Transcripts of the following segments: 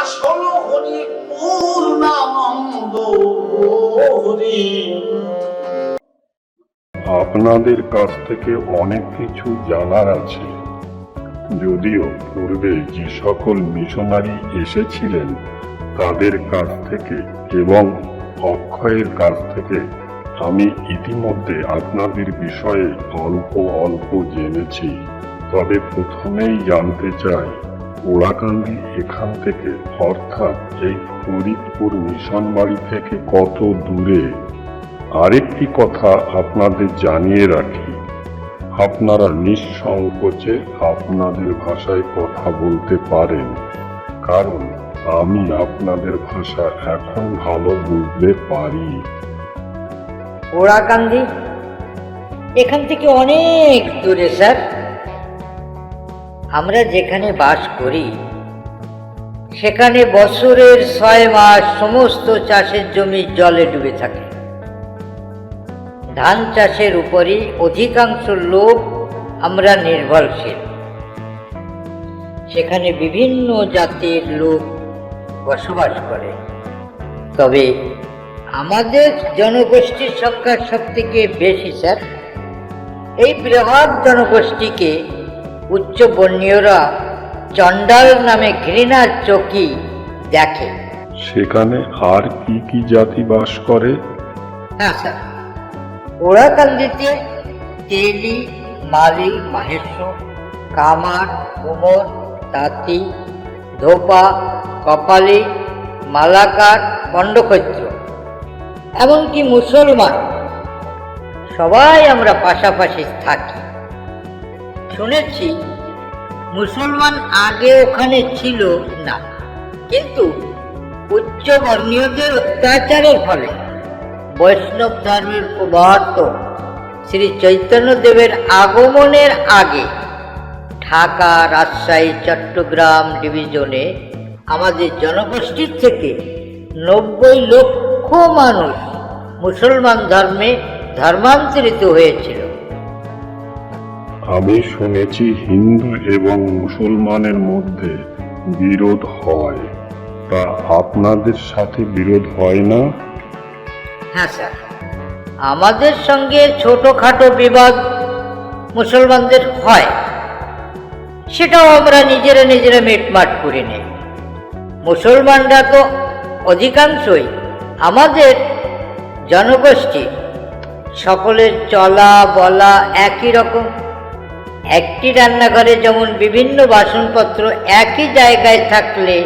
আসল হরি পূর্ণানন্দ হরি। আপনাদের কাছ থেকে অনেক কিছু জানার আছে। যদিও পূর্বে যে সকল মিশনারি এসেছিলেন, তাদের কাছ থেকে এবং অক্ষয়ের কাছ থেকে আমি ইতিমধ্যে আপনাদের বিষয়ে অল্প অল্প জেনেছি। তবে প্রথমেই জানতে চাই ওড়াকান্দি এখান থেকে, অর্থাৎ এই ফরিদপুর মিশন বাড়ি থেকে কত দূরে? আরেকটি কথা আপনাদের জানিয়ে রাখি। আপনারা নিঃসংকোচে আপনাদের ভাষায় কথা বলতে পারেন, কারণ আমি আপনাদের ভাষা এখন ভালো বুঝতে পারি। ওড়াকান্দি এখান থেকে অনেক দূরে, স্যার। আমরা যেখানে বাস করি, সেখানে বছরের ছয় মাস সমস্ত চাষের জমি জলে ডুবে থাকে। ধান চাষের উপরই অধিকাংশ লোক আমরা নির্ভরশীল। সেখানে বিভিন্ন জাতির লোক বসবাস করে। তবে আমাদের জনগোষ্ঠীর সংখ্যা সব থেকে বেশি, স্যার। এই বৃহৎ জনগোষ্ঠীকে উচ্চ বর্ণীয়রা চণ্ডাল নামে ঘৃণার চকি দেখে। সেখানে আর কি কি জাতি বাস করে? হ্যাঁ স্যার। ওড়াকান্দিতে তেলি মালি মাহেশ্বর কামার কুমোর তাঁতি ধোপা কপালি মালাকার পণ্ডক্ষৈত্র এমনকি মুসলমান। সবাই আমরা পাশাপাশি থাকি। শুনেছি, মুসলমান আগে ওখানে ছিল না। কিন্তু উচ্চ বর্ণীয়দের অত্যাচারের ফলে বৈষ্ণব ধর্মের প্রবর্তক শ্রী চৈতন্যদেবের আগমনের আগে ঢাকা, রাজশাহী, চট্টগ্রাম ডিভিশনে আমাদের জনগোষ্ঠীর থেকে নব্বই লক্ষ মানুষ মুসলমান ধর্মে ধর্মান্তরিত হয়েছিল। আমি শুনেছি হিন্দু এবং মুসলমানের মধ্যে বিরোধ হয়। তা আপনাদের সাথে বিরোধ হয় না? হ্যাঁ স্যার। আমাদের সঙ্গে ছোটোখাটো বিবাদ মুসলমানদের হয়। সেটাও আমরা নিজেরা নিজেরা মিটমাট করে নেই। মুসলমানরা তো অধিকাংশই আমাদের জনগোষ্ঠী। সকলের চলা বলা একই রকম। একটি রান্নাঘরে যেমন বিভিন্ন বাসনপত্র একই জায়গায় থাকলে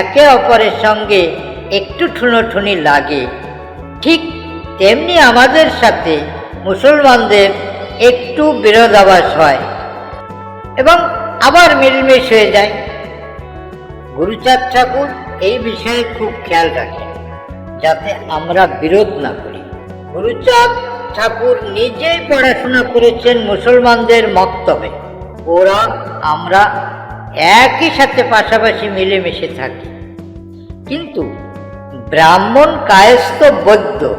একে অপরের সঙ্গে একটু ঠুনোঠুনি লাগে। ঠিক তেমনি আমাদের সাথে মুসলমানদের একটু বিরোধাভাস হয় এবং আবার মিলমিশ হয়ে যায়। গুরুচাঁদ ঠাকুর এই বিষয়ে খুব খেয়াল রাখেন, যাতে আমরা বিরোধ না করি। গুরুচাঁদ ঠাকুর নিজেই পড়াশোনা করেছেন মুসলমানদের মক্তবে। ওরা, আমরা একই সাথে পাশাপাশি মিলেমিশে থাকি। কিন্তু ব্রাহ্মণ কায়স্থ বৈদ্য,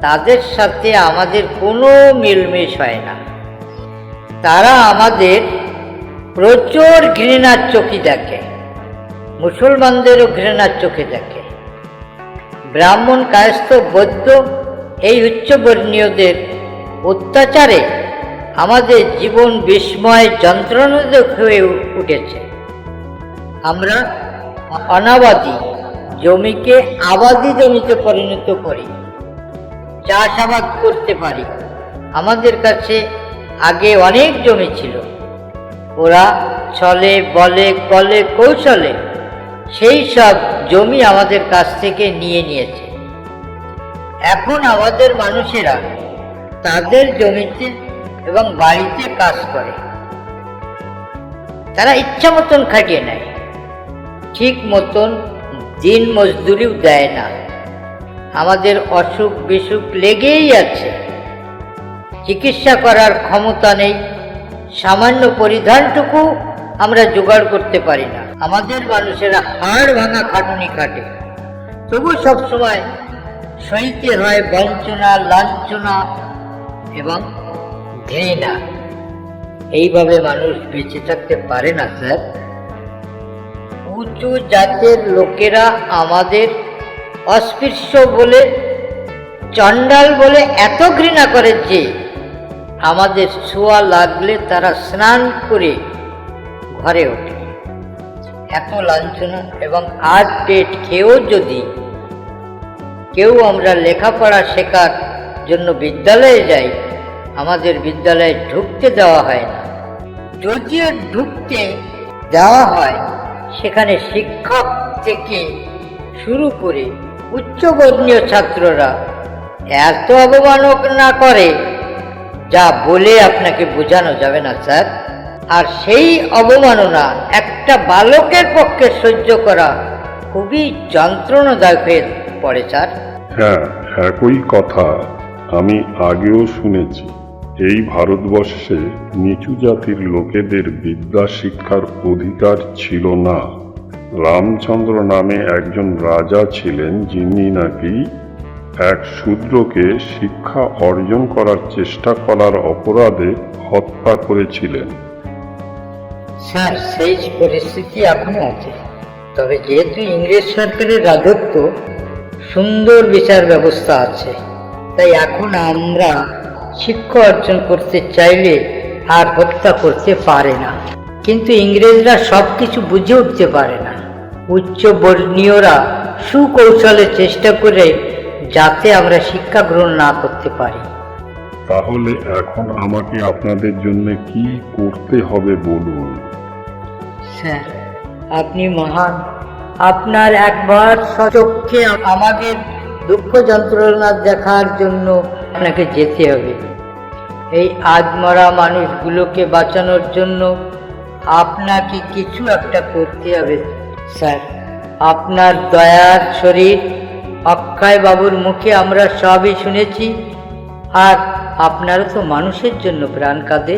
তাদের সাথে আমাদের কোনো মিলমিশ হয় না। তারা আমাদের প্রচুর ঘৃণার চোখে দেখে, মুসলমানদেরও ঘৃণার চোখে দেখে। ব্রাহ্মণ কায়স্থ বৈদ্য এই উচ্চবর্ণীয়দের অত্যাচারে আমাদের জীবন বিস্ময় যন্ত্রণাদায়ক হয়ে উঠেছে। আমরা অনাবাদী জমিকে আবাদি জমিতে পরিণত করি। চাষাবাদ করতে পারি। আমাদের কাছে আগে অনেক জমি ছিল। ওরা ছলে, বলে, কলে, কৌশলে সেই সব জমি আমাদের কাছ থেকে নিয়ে নিয়েছে। এখন আমাদের মানুষেরা তাদের জমিতে এবং বাড়িতে কাজ করে। তারা ইচ্ছা মতন খাটিয়ে নেয়। ঠিক মতন দিন মজদুরিও দেয় না। আমাদের অসুখ বিসুখ লেগেই আছে। চিকিৎসা করার ক্ষমতা নেই। সামান্য পরিধানটুকু আমরা জোগাড় করতে পারি না। আমাদের মানুষেরা হাড় ভাঙা খাটুনি খাটে। তবু সবসময় সইতে হয় বঞ্চনা, লাঞ্ছনা এবং ঘৃণা। এইভাবে মানুষ বেঁচে থাকতে পারে না, স্যার। উঁচু জাতের লোকেরা আমাদের অস্পৃশ্য বলে, চণ্ডাল বলে এত ঘৃণা করে যে, আমাদের ছোঁয়া লাগলে তারা স্নান করে ঘরে ওঠে। এত লাঞ্ছনা এবং আজ পেট খেয়েও যদি কেউ আমরা লেখাপড়া শেখার জন্য বিদ্যালয়ে যাই, আমাদের বিদ্যালয়ে ঢুকতে দেওয়া হয় না। যদিও ঢুকতে দেওয়া হয়, সেখানে শিক্ষক থেকে শুরু করে উচ্চবর্ণীয় ছাত্ররা এত অবমানক না করে, যা বলে আপনাকে বোঝানো যাবে না, স্যার। আর সেই অবমাননা একটা বালকের পক্ষে সহ্য করা খুবই যন্ত্রণাদায়ক হয়ে পড়ে স্যার। হ্যাঁ একই কথা। আমি আগেও শুনেছি এই ভারতবর্ষে নিচু জাতির লোকেদের বিদ্যা শিক্ষার অধিকার ছিল না। রামচন্দ্র নামে একজন রাজা ছিলেন যিনি নাকি এক শূদ্রকে শিক্ষা অর্জন করার চেষ্টা করার অপরাধে হত্যা করেছিলেন। স্যার সেই পরিস্থিতি এখনও আছে। তবে যেহেতু ইংরেজ সরকারের রাজত্ব সুন্দর বিচার ব্যবস্থা আছে। তাই এখন আমরা শিক্ষা অর্জন করতে চাইলে আর হত্যা করতে পারে না। কিন্তু ইংরেজরা সব কিছু বুঝে উঠতে পারে না। উচ্চ বর্ণীয়রা সুকৌশলে চেষ্টা করে যাতে আমরা শিক্ষা গ্রহণ না করতে পারি। তাহলে এখন আমাকে আপনাদের জন্য কি করতে হবে বলুন? স্যার আপনি মহান আপনার একবার সচক্ষে আমাদের দুঃখ যন্ত্রণা দেখার জন্য আপনাকে যেতে হবে। এই আজমরা মানুষগুলোকে বাঁচানোর জন্য আপনাকে কিছু একটা করতে হবে, স্যার। আপনার দয়ার শরীর অক্ষয় বাবুর মুখে আমরা সবই শুনেছি, আর আপনারা তো মানুষের জন্য প্রাণ কাঁদে।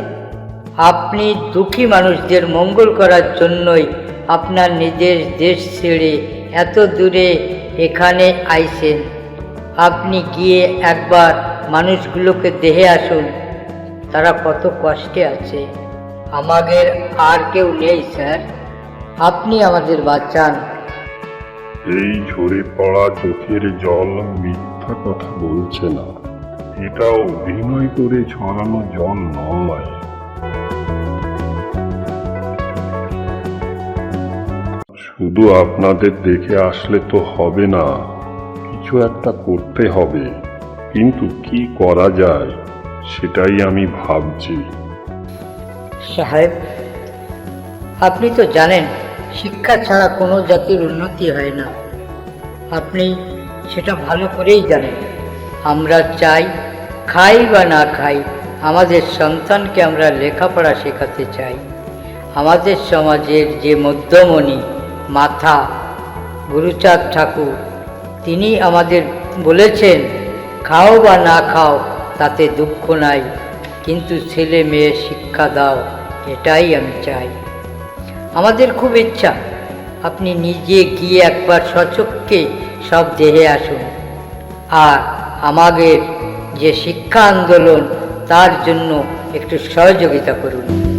আপনি দুঃখী মানুষদের মঙ্গল করার জন্যই আপনার নিজের দেশ ছেড়ে এত দূরে এখানে আইসেন। আপনি গিয়ে একবার মানুষগুলোকে দেহে আসুন। তারা কত কষ্টে আছে। আমাদের আর কেউ নেই, স্যার। আপনি আমাদের বাঁচান। এই ঝরে পড়া চোখের জল মিথ্যা কথা বলছে না। এটা অভিনয় করে ছড়ানো জল নয়। শুধু আপনাদের দেখে আসলে তো হবে না, কিছু একটা করতে হবে। কিন্তু কি করা যায়, সেটাই আমি ভাবছি। সাহেব, আপনি তো জানেন, শিক্ষা ছাড়া কোনো জাতির উন্নতি হয় না। আপনি সেটা ভালো করেই জানেন। আমরা চাই, খাই বা না খাই, আমাদের সন্তানকে আমরা লেখাপড়া শেখাতে চাই। আমাদের সমাজের যে মধ্যমণি মাথা, গুরুচাঁদ ঠাকুর, তিনি আমাদের বলেছেন, খাও বা না খাও, তাতে দুঃখ নাই, কিন্তু ছেলে মেয়ে শিক্ষা দাও, এটাই আমি চাই। আমাদের খুব ইচ্ছা, আপনি নিজে গিয়ে একবার সচক্ষে সব দেহে আসুন। আর আমাদের যে শিক্ষা আন্দোলন, তার জন্য একটু সহযোগিতা করুন।